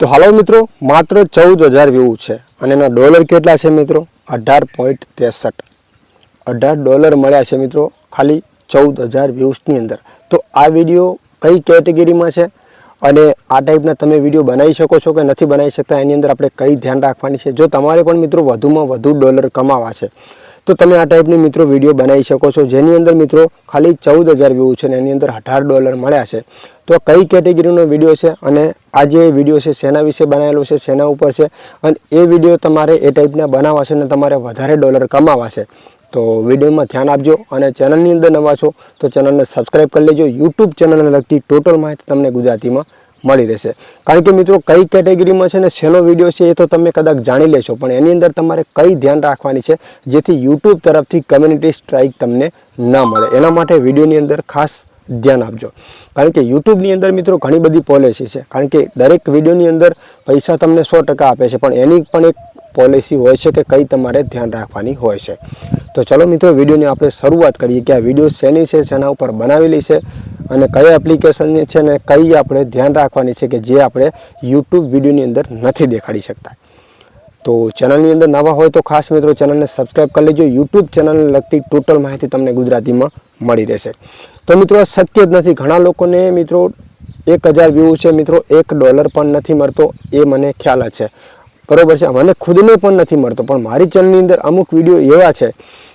તો હાલો મિત્રો, માત્ર ચૌદ હજાર વ્યૂ છે. અને એના ડોલર કેટલા છે મિત્રો? અઢાર પોઈન્ટ ત્રેસઠ. અઢાર ડોલર મળ્યા છે મિત્રો, ખાલી ચૌદ હજાર વ્યૂઝની અંદર. તો આ વીડિયો કઈ કેટેગરીમાં છે? અને આ ટાઈપના તમે વીડિયો બનાવી શકો છો કે નથી બનાવી શકતા, એની અંદર આપણે કઈ ધ્યાન રાખવાની છે? જો તમારે પણ મિત્રો વધુમાં વધુ ડોલર કમાવા છે, તો તમે આ ટાઈપની મિત્રો વીડિયો બનાવી શકો છો. જેની અંદર મિત્રો ખાલી ચૌદ હજાર વ્યૂ છે અને એની અંદર અઢાર ડોલર મળ્યા છે. તો કઈ કેટેગરીનો વીડિયો છે અને આ જે વીડિયો છે શેના વિશે બનાવેલો છે, શેના ઉપર છે અને એ વીડિયો તમારે એ ટાઈપના બનાવવા છે અને તમારે વધારે ડોલર કમાવા છે તો વિડીયોમાં ધ્યાન આપજો અને ચેનલની અંદર નવા છો તો ચેનલને સબસ્ક્રાઈબ કરી લેજો. યુટ્યુબ ચેનલને લગતી ટોટલ માહિતી તમને ગુજરાતીમાં મળી રહેશે. કારણ કે મિત્રો કઈ કેટેગરીમાં છે ને શેનો વીડિયો છે એ તો તમે કદાચ જાણી લેશો, પણ એની અંદર તમારે કઈ ધ્યાન રાખવાની છે જેથી યુટ્યુબ તરફથી કમ્યુનિટી સ્ટ્રાઇક તમને ન મળે. એના માટે વિડીયોની અંદર ખાસ ધ્યાન આપજો. કારણ કે યુટ્યુબની અંદર મિત્રો ઘણી બધી પોલિસી છે. કારણ કે દરેક વિડીયોની અંદર પૈસા તમને સો ટકા આપે છે, પણ એની પણ એક પોલિસી હોય છે કે કઈ તમારે ધ્યાન રાખવાની હોય છે. તો ચલો મિત્રો, વિડીયોની આપણે શરૂઆત કરીએ કે આ વીડિયો શેની છે, શેના ઉપર બનાવેલી છે અને કઈ એપ્લિકેશનની છે ને કઈ આપણે ધ્યાન રાખવાની છે કે જે આપણે યુટ્યુબ વિડીયોની અંદર નથી દેખાડી શકતા. તો ચેનલની અંદર નવા હોય તો ખાસ મિત્રો ચેનલને સબસ્ક્રાઈબ કરી લેજો. યુટ્યુબ ચેનલને લગતી ટોટલ માહિતી તમને ગુજરાતીમાં મળી રહેશે. તો મિત્રો શક્ય જ નથી. ઘણા લોકોને મિત્રો, એક હજાર વ્યૂ છે મિત્રો, એક ડોલર પણ નથી મળતો, એ મને ખ્યાલ છે. બરોબર છે? મને ખુદને પણ નથી મળતો. પણ મારી ચેનલની અંદર અમુક વીડિયો એવા છે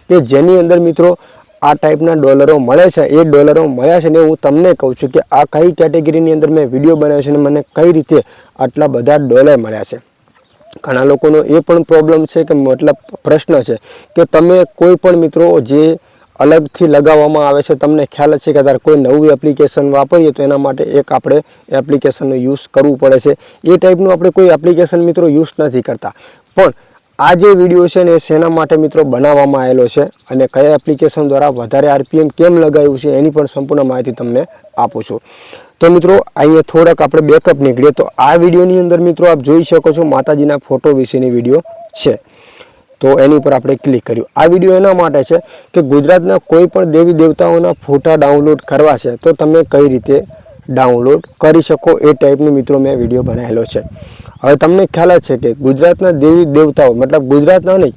કે જેની અંદર મિત્રો, આ ટાઈપના ડોલરો મળે છે. એ ડોલરો મળ્યા છે ને હું તમને કહું છું કે આ કઈ કેટેગરીની અંદર મેં વીડિયો બનાવ્યો છે અને મને કઈ રીતે આટલા બધા ડોલર મળ્યા છે. ઘણા લોકોનો એ પણ પ્રોબ્લેમ છે કે મતલબ પ્રશ્ન છે કે તમે કોઈ પણ મિત્રો જે અલગથી લગાવવામાં આવે છે. તમને ખ્યાલ છે કે તારે કોઈ નવું એપ્લિકેશન વાપરીએ તો એના માટે એક આપણે એપ્લિકેશનનો યુઝ કરવું પડે છે. એ ટાઈપનું આપણે કોઈ એપ્લિકેશન મિત્રો યુઝ નથી કરતા. પણ આ જે વીડિયો છે ને એ શેના માટે મિત્રો બનાવવામાં આવેલો છે અને કયા એપ્લિકેશન દ્વારા વધારે આરપીએમ કેમ લગાવ્યું છે એની પણ સંપૂર્ણ માહિતી તમને આપું છું. તો મિત્રો, અહીંયા થોડાક આપણે બેકઅપ નીકળીએ. તો આ વિડીયોની અંદર મિત્રો આપ જોઈ શકો છો માતાજીના ફોટો વિશેની વીડિયો છે. તો એની ઉપર આપણે ક્લિક કર્યું. આ વીડિયો એના માટે છે કે ગુજરાતના કોઈ પણ દેવી દેવતાઓના ફોટા ડાઉનલોડ કરવા છે, તો તમે કઈ રીતે ડાઉનલોડ કરી શકો એ ટાઈપનો મિત્રો મેં વીડિયો બનાવેલો છે. હવે તમને ખ્યાલ છે કે ગુજરાતના દેવી દેવતાઓ, મતલબ ગુજરાતના નહીં,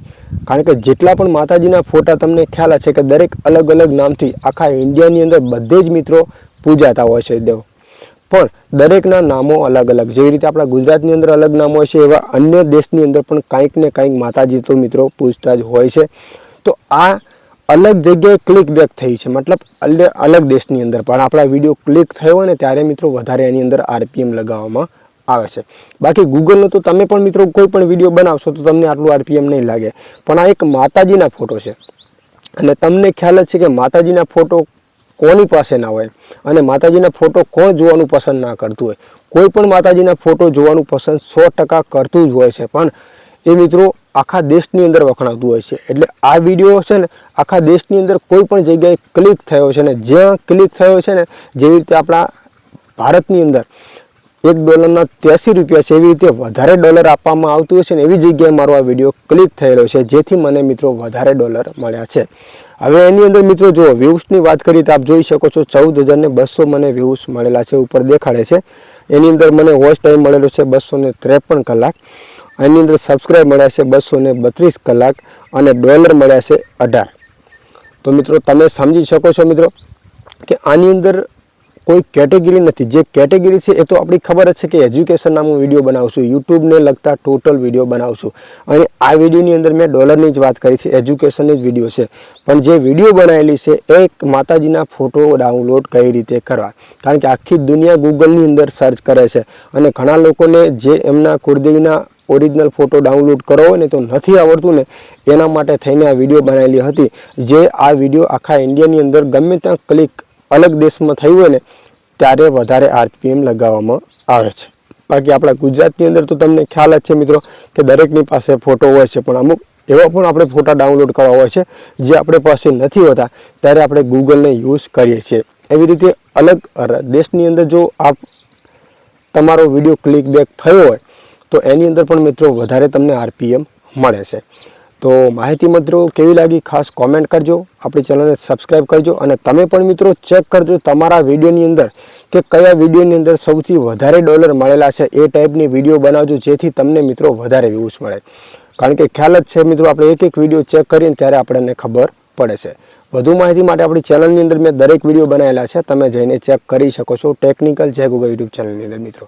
કારણ કે જેટલા પણ માતાજીના ફોટા તમને ખ્યાલ છે કે દરેક અલગ અલગ નામથી આખા ઇન્ડિયાની અંદર બધે જ મિત્રો પૂજાતા હોય છે દેવ. પણ દરેકના નામો અલગ અલગ. જેવી રીતે આપણા ગુજરાતની અંદર અલગ નામો છે, એવા અન્ય દેશની અંદર પણ કંઈક ને કંઈક માતાજી તો મિત્રો પૂછતા જ હોય છે. તો આ અલગ જગ્યાએ ક્લિક બેક થઈ છે, મતલબ અલ- અલગ દેશની અંદર. પણ આપણા વીડિયો ક્લિક થયો ને ત્યારે મિત્રો વધારે એની અંદર આરપીએમ લગાવવામાં આવે છે. બાકી ગૂગલનો તો તમે પણ મિત્રો કોઈ પણ વીડિયો બનાવશો તો તમને આટલું આરપીએમ નહીં લાગે. પણ આ એક માતાજીના ફોટો છે. અને તમને ખ્યાલ જ છે કે માતાજીના ફોટો કોની પાસે ના હોય અને માતાજીના ફોટો કોણ જોવાનું પસંદ ના કરતું હોય. કોઈ પણ માતાજીના ફોટો જોવાનું પસંદ સો ટકા કરતું જ હોય છે. પણ એ મિત્રો આખા દેશની અંદર વખણાતું હોય છે. એટલે આ વીડિયો છે ને આખા દેશની અંદર કોઈ પણ જગ્યાએ ક્લિક થયો છે ને જ્યાં ક્લિક થયો છે ને જેવી રીતે આપણા ભારતની અંદર એક ડોલરના ત્યાસી રૂપિયા છે. એવી રીતે વધારે ડોલર આપવામાં આવતું છે ને એવી જગ્યાએ મારો આ વીડિયો ક્લિક થયેલો છે. જેથી મને મિત્રો વધારે ડોલર મળ્યા છે. હવે એની અંદર મિત્રો જો વ્યૂઝની વાત કરીએ તો આપ જોઈ શકો છો ચૌદ હજારને બસો મને વ્યૂઝ મળેલા છે, ઉપર દેખાડે છે. એની અંદર મને વોચ ટાઈમ મળેલો છે બસો ત્રેપન કલાક. એની અંદર સબસ્ક્રાઈબ મળ્યા છે બસો બત્રીસ કલાક અને ડોલર મળ્યા છે અઢાર. તો મિત્રો તમે સમજી શકો છો મિત્રો કે આની અંદર કોઈ કેટેગરી નથી. જે કેટેગરી છે એ તો આપણી ખબર જ છે કે એજ્યુકેશન હું વીડિયો બનાવું છું યુટ્યુબને લગતા ટોટલ વીડિયો બનાવું છું અને આ વિડીયોની અંદર મેં ડોલરની જ વાત કરી છે, એજ્યુકેશનની જ વીડિયો છે. પણ જે વીડિયો બનાવેલી છે એ માતાજીના ફોટો ડાઉનલોડ કઈ રીતે કરવા? કારણ કે આખી દુનિયા ગૂગલની અંદર સર્ચ કરે છે. અને ઘણા લોકોને જે એમના કુળદેવીના ઓરિજિનલ ફોટો ડાઉનલોડ હોય ને તો નથી આવડતું ને, એના માટે થઈને આ વીડિયો બનાવેલી હતી. જે આ વીડિયો આખા ઇન્ડિયાની અંદર ગમે ત્યાં ક્લિક અલગ દેશમાં થયું હોય ને ત્યારે વધારે આરપીએમ લગાવવામાં આવે છે. બાકી આપણા ગુજરાતની અંદર તો તમને ખ્યાલ જ છે મિત્રો કે દરેકની પાસે ફોટો હોય છે, પણ અમુક એવા પણ આપણે ફોટા ડાઉનલોડ કરવા હોય છે, જે આપણે પાસે નથી હોતા, ત્યારે આપણે ગૂગલને યુઝ કરીએ છીએ. એવી રીતે અલગ દેશની અંદર જો આપ તમારો વીડિયો ક્લિક બેક થયો હોય, તો એની અંદર પણ મિત્રો વધારે તમને આરપીએમ મળે છે. તો માહિતી મિત્રો કેવી લાગી ખાસ કોમેન્ટ કરજો. આપણી ચેનલને સબસ્ક્રાઈબ કરજો અને તમે પણ મિત્રો ચેક કરજો તમારા વિડીયોની અંદર કે કયા વિડીયોની અંદર સૌથી વધારે ડોલર મળેલા છે એ ટાઈપની વીડિયો બનાવજો જેથી તમને મિત્રો વધારે વ્યૂઝ મળે. કારણ કે ખ્યાલ જ છે મિત્રો આપણે એક એક વીડિયો ચેક કરીએને ત્યારે આપણને ખબર પડે છે. વધુ માહિતી માટે આપણી ચેનલની અંદર મેં દરેક વીડિયો બનાવેલા છે. તમે જઈને ચેક કરી શકો છો ટેકનિકલ જય ગુગલ યુટ્યુબ ચેનલની અંદર મિત્રો.